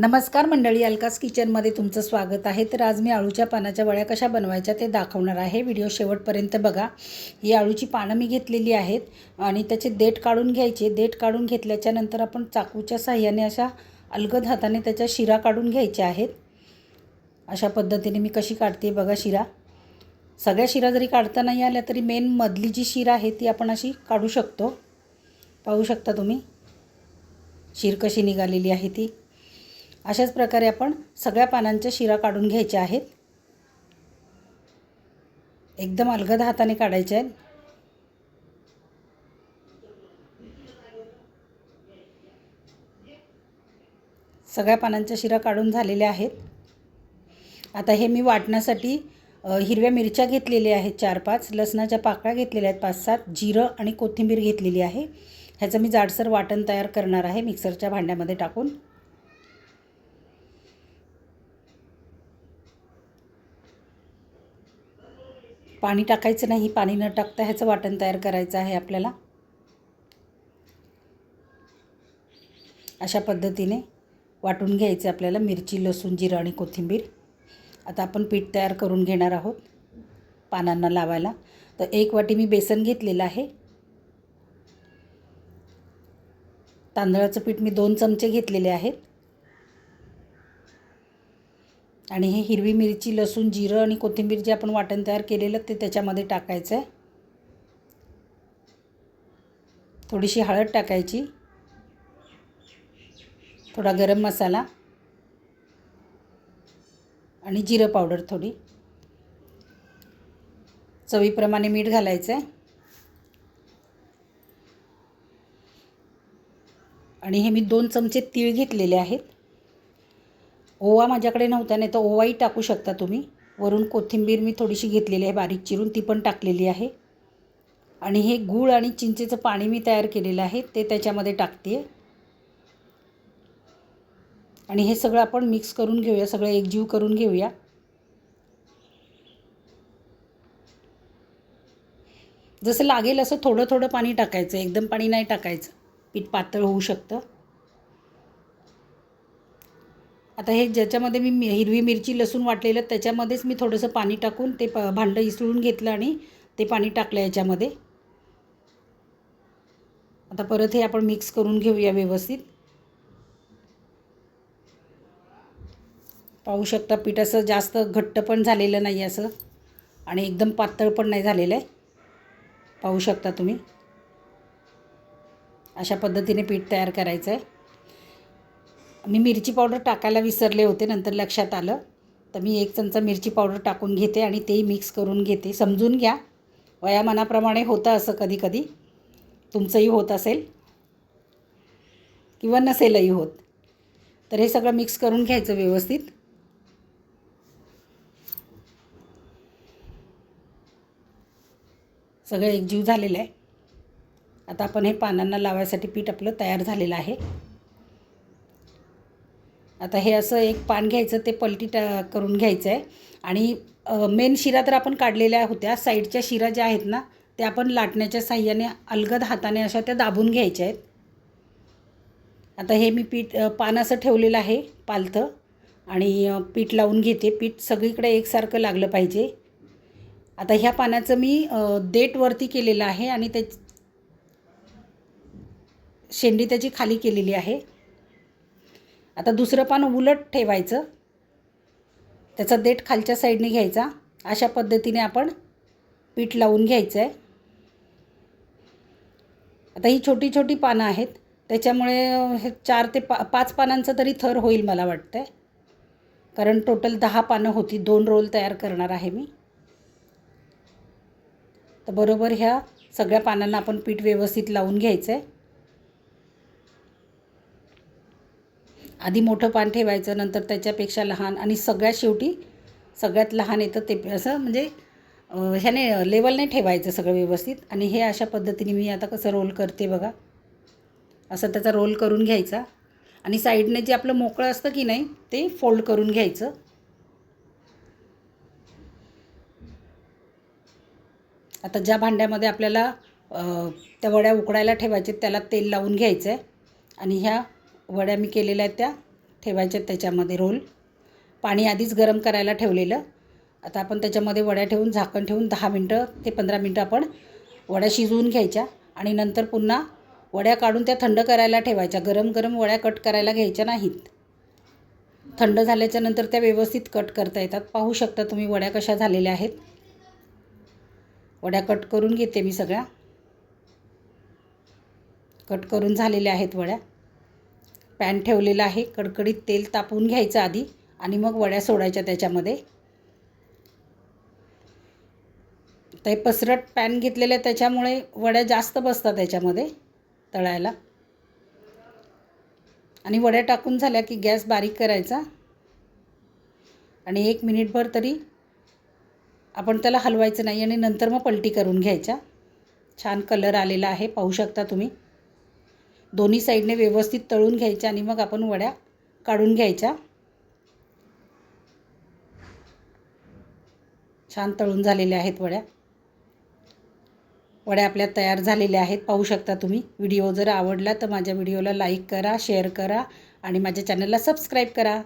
नमस्कार मंडळी अलकास किचनमध्ये तुमचं स्वागत आहे. तर आज मी आळूच्या पानाच्या वळ्या कशा बनवायच्या ते दाखवणार आहे. व्हिडिओ शेवटपर्यंत बघा. ही आळूची पानं मी घेतलेली आहेत आणि त्याचे देठ काढून घ्यायचे. देठ काढून घेतल्याच्या नंतर आपण चाकूच्या साह्याने अशा अलगद हाताने त्याच्या शिरा काढून घ्यायच्या आहेत. अशा पद्धतीने मी कशी काढते बघा शिरा. सगळ्या शिरा जरी काढता नाही आल्या तरी मेन मधली जी शिरा आहे ती आपण अशी काढू शकतो. पाहू शकता तुम्ही? शीर कशी निघालेली आहे ती. अशाच प्रकारे आपण सगळ्या पानांच्या शिरा काढून घ्यायच्या आहेत. एकदम अलगद हाताने काढायच्या आहेत. सगळ्या पानांच्या शिरा काढून झालेल्या आहेत. आता हे मी वाटण्यासाठी हिरव्या मिरच्या घेतलेल्या आहेत चार पाच लसणाच्या पाकळ्या घेतलेल्या आहेत पाच सात जिरं आणि कोथिंबीर घेतलेली आहे. ह्याचं मी जाडसर वाटण तयार करणार आहे मिक्सरच्या भांड्यामध्ये टाकून. पाणी टाकायचं नाही पाणी न टाकता ह्याचं वाटण तयार करायचं आहे आपल्याला. अशा पद्धतीने वाटून घ्यायचं आपल्याला मिरची लसूण जिरं आणि कोथिंबीर. आता आपण पीठ तयार करून घेणार आहोत पानांना लावायला. तर एक वाटी मी बेसन घेतलेलं आहे. तांदळाचं पीठ मी दोन चमचे घेतलेले आहेत. आणि हे हिरवी मिरची लसूण जिरं आणि कोथिंबीर जे आपण वाटण तयार केलेलं ते त्याच्यामध्ये टाकायचं आहे थोडीशी हळद टाकायची. थोडा गरम मसाला. आणि जिरं पावडर थोडी. चवीप्रमाणे मीठ घालायचं आहे आणि हे मी दोन चमचे तीळ घेतलेले आहेत. ओवा माझ्याकडे नव्हता नाही तर ओवाही टाकू शकता तुम्ही. वरून कोथिंबीर मी थोडीशी घेतलेली आहे बारीक चिरून ती पण टाकलेली आहे. आणि हे गूळ आणि चिंचेचं पाणी मी तयार केलेलं आहे ते त्याच्यामध्ये टाकते. आणि हे सगळं आपण मिक्स करून घेऊया सगळं एकजीव करून घेऊया. जसं लागेल असं थोडं थोडं पाणी टाकायचं एकदम पाणी नाही टाकायचं. पीठ पातळ होऊ शकतं. आता हे ज्याच्यामध्ये मी हिरवी मिरची लसूण वाटलेलं त्याच्यामध्येच मी थोडंसं पाणी टाकून ते प भांडं इसळून घेतलं आणि ते पाणी टाकलं याच्यामध्ये. आता परत हे आपण मिक्स करून घेऊया व्यवस्थित. पाहू शकता पीठ असं जास्त घट्ट पण झालेलं नाही असं. आणि एकदम पातळ पण नाही झालेलं आहे. पाहू शकता तुम्ही. अशा पद्धतीने पीठ तयार करायचं आहे. मी मिरची पावडर टाकायला विसरले होते नंतर लक्षात आलं. तर मी एक चमचा मिरची पावडर टाकून घेते आणि तेही मिक्स करून घेते. समजून घ्या. वयामानाप्रमाणे होतं असं कधी कधी तुमचंही होत असेल किंवा नसेलही होत. तर हे सगळं मिक्स करून घ्यायचं व्यवस्थित. सगळं एकजीव झालेलं आहे. आता आपण हे पानांना लावायसाठी पीठ आपलं तयार झालेलं आहे. आता हे असं एक पान घ्यायचं ते पलटी टा करून घ्यायचं आहे आणि मेन शिरा तर आपण काढलेल्या होत्या. साईडच्या शिरा ज्या आहेत ना त्या आपण लाटण्याच्या साह्याने अलगद हाताने अशा त्या दाबून घ्यायच्या आहेत. आता हे मी पीठ पान असं ठेवलेलं आहे पालथं. आणि पीठ लावून घेते. पीठ सगळीकडे एकसारखं लागलं पाहिजे. आता ह्या पानाचं मी देटवरती केलेलं आहे आणि त्या शेंडी त्याची खाली केलेली आहे. आता दुसरं पान उलट ठेवायचं. त्याचा देठ खालच्या साईडने घ्यायचा. अशा पद्धतीने आपण पीठ लावून घ्यायचं आहे आता ही छोटी छोटी पानं आहेत. त्याच्यामुळे हे चार ते पा पाच पानांचं तरी थर होईल मला वाटतं आहे कारण टोटल दहा पानं होती. दोन रोल तयार करणार आहे मी. तर बरोबर ह्या सगळ्या पानांना आपण पीठ व्यवस्थित लावून घ्यायचं आहे आधी मोठं पान ठेवायचं नंतर त्याच्यापेक्षा लहान आणि सगळ्यात शेवटी सगळ्यात लहान येतं ते असं म्हणजे ह्याने लेवलने ठेवायचं सगळं व्यवस्थित. आणि हे अशा पद्धतीने मी आता कसं रोल करते बघा. असं त्याचा रोल करून घ्यायचा. आणि साईडने जे आपलं मोकळं असतं की नाही ते फोल्ड करून घ्यायचं. आता ज्या भांड्यामध्ये आपल्याला त्या वड्या उकडायला ठेवायचे त्याला तेल लावून घ्यायचं आहे आणि ह्या वड्या मी केलेल्या आहेत त्या. ठेवायच्यात त्याच्यामध्ये रोल. पाणी आधीच गरम करायला ठेवलेलं. आता आपण त्याच्यामध्ये वड्या ठेवून झाकण ठेवून दहा मिनटं ते पंधरा मिनटं आपण वड्या शिजवून घ्यायच्या आणि नंतर पुन्हा वड्या काढून त्या थंड करायला ठेवायच्या. गरम गरम वड्या कट करायला घ्यायच्या नाहीत. थंड झाल्याच्यानंतर त्या व्यवस्थित कट करता येतात. पाहू शकता तुम्ही वड्या कशा झालेल्या आहेत. वड्या कट करून घेते मी सगळ्या. कट करून झालेल्या आहेत वड्या. पॅन ठेवलेला आहे. कडकडीत तेल तापवून घ्यायचं आधी आणि मग वड्या सोडायच्या त्याच्यामध्ये. ते पसरट पॅन घेतलेलं आहे त्याच्यामुळे वड्या जास्त बसतात त्याच्यामध्ये तळायला. आणि वड्या टाकून झाल्या की गॅस बारीक करायचा. आणि एक मिनिटभर तरी आपण त्याला हलवायचं नाही आणि नंतर मग पलटी करून घ्यायच्या. छान कलर आलेला आहे. पाहू शकता तुम्ही. दोन्ही साईडने व्यवस्थित तळून घ्यायच्या आणि मग आपण वड्या काढून घ्यायच्या. छान तळून झालेल्या आहेत वड्या. वड्या आपल्या तयार झालेल्या आहेत. पाहू शकता तुम्ही. व्हिडिओ जर आवडला तर माझ्या व्हिडिओला लाईक करा शेअर करा आणि माझ्या चॅनलला सबस्क्राईब करा.